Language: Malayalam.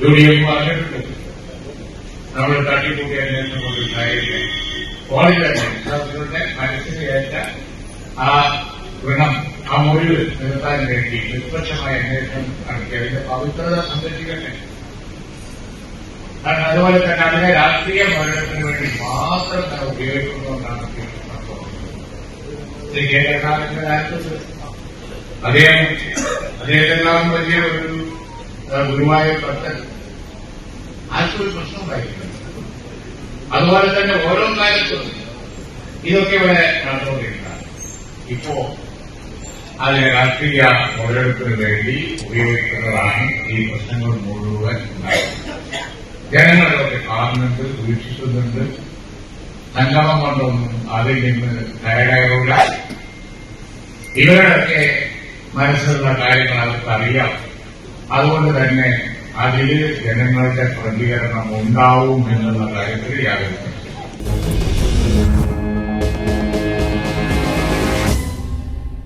യു ഡി എഫ് പറഞ്ഞിട്ടുണ്ട് നമ്മൾ തട്ടിക്കൂട്ടി അന്വേഷണം കൊണ്ട് തന്നെ അവരുടെ മനസ്സിന് ഏറ്റ ആ ഗുണം ആ മുറിവ് നികത്താൻ വേണ്ടി നിഷ്പക്ഷമായ അന്വേഷണം നടത്തി അതിന്റെ പവിത്രത സംരക്ഷിക്കട്ടെ. കാരണം അതുപോലെ തന്നെ അതിനെ രാഷ്ട്രീയ മരണത്തിന് വേണ്ടി മാത്രം തന്നെ ഉപയോഗിക്കുന്നുകൊണ്ടാണ് ശ്രീ കേരളക്കാരന്റെ രാഷ്ട്രത്തിൽ അദ്ദേഹം അദ്ദേഹത്തെല്ലാം വലിയ ഒരു ഗുരുവായ ഭക്തൻ ആർക്കും ഒരു പ്രശ്നം ഉണ്ടായിട്ടില്ല അതുപോലെ തന്നെ ഓരോ കാലത്തും ഇതൊക്കെ ഇവിടെ നടന്നുകൊണ്ടിരിക്കുകയാണ്. ഇപ്പോ അതിനെ രാഷ്ട്രീയ മുതലെടുപ്പിന് വേണ്ടി ഉപയോഗിക്കുന്നതാണ് ഈ പ്രശ്നങ്ങൾ മുഴുവൻ ഉണ്ടാകുന്നത് ജനങ്ങളൊക്കെ കാണുന്നുണ്ട് വീക്ഷിക്കുന്നുണ്ട് സംഗമം കൊണ്ടൊന്നും അതിൽ നിന്ന് തയ്യാറായില്ല. ഇവരുടെയൊക്കെ മനസ്സിലുള്ള കാര്യങ്ങൾ അവർക്ക് അറിയാം. അതുകൊണ്ട് തന്നെ അതിൽ ജനങ്ങളുടെ പ്രതികരണം ഉണ്ടാവും എന്നുള്ള കാര്യത്തിൽ യാതൊരു